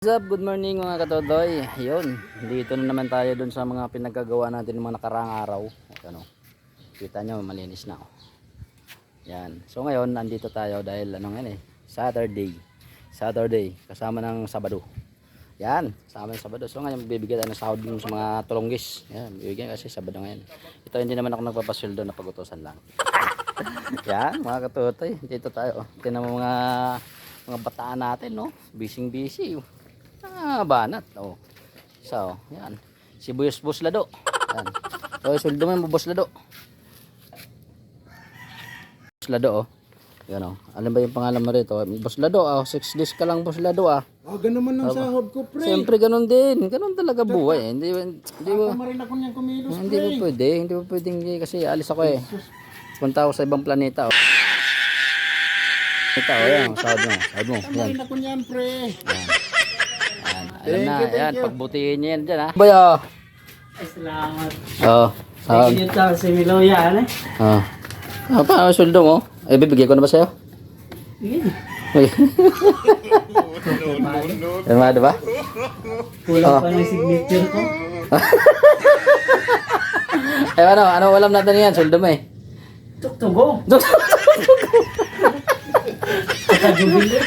What's up? Good morning mga katodoy. Ayun, dito na naman tayo dun sa mga pinagkagawa natin ng mga nakaraang araw. Ano, kita nyo, malinis na. Oh. Yan. So ngayon, nandito tayo dahil ano ngayon eh, Saturday. Saturday, kasama ng Sabado. Yan, kasama ng Sabado. So ngayon, bibigyan tayo ng sahod sa mga tulonggis. Yan, bibigyan kasi Sabado ngayon. Ito, hindi naman ako nagpapasweldo na pagutusan lang. Yan, mga katotoy. Dito tayo. Oh. Tingnan mo mga mga bataan natin, no? Bising busy. Ah, banat. Oh. So, yan. Si Buyos Buslado. Yan. So, suldo mo yung Buslado. Buslado, oh. Yan, oh. Alam ba yung pangalan mo rito? Buslado, ah. Six days ka lang, Buslado, ah. Ah, ganun naman ang sahod ko, pre. Siyempre, ganun din. Ganun talaga buhay. eh. Hindi, hindi mo, Tama rin ako niyang kumilos, hindi mo pwede. Hindi mo pwedeng, hindi, kasi alis ako eh. Punta ako sa ibang planeta, oh. Ito, oh, yan. Sahod mo. Sahod mo. Tama rin ako niyan, pre. Yan. Alam na, yan, pagbutihin niya yan dyan ha. Bayo! Ay, salamat. Oo. Thank you sa si Miloya, ano? Oo. Ah, paano sweldo mo? Eh, bibigay ko na ba sa'yo? Yun. Firmado ba? Kulang pa ng signature ko. Eh, ano, ano alam natin yan? Sweldo mo eh. Tuktugo. Saka jubilee.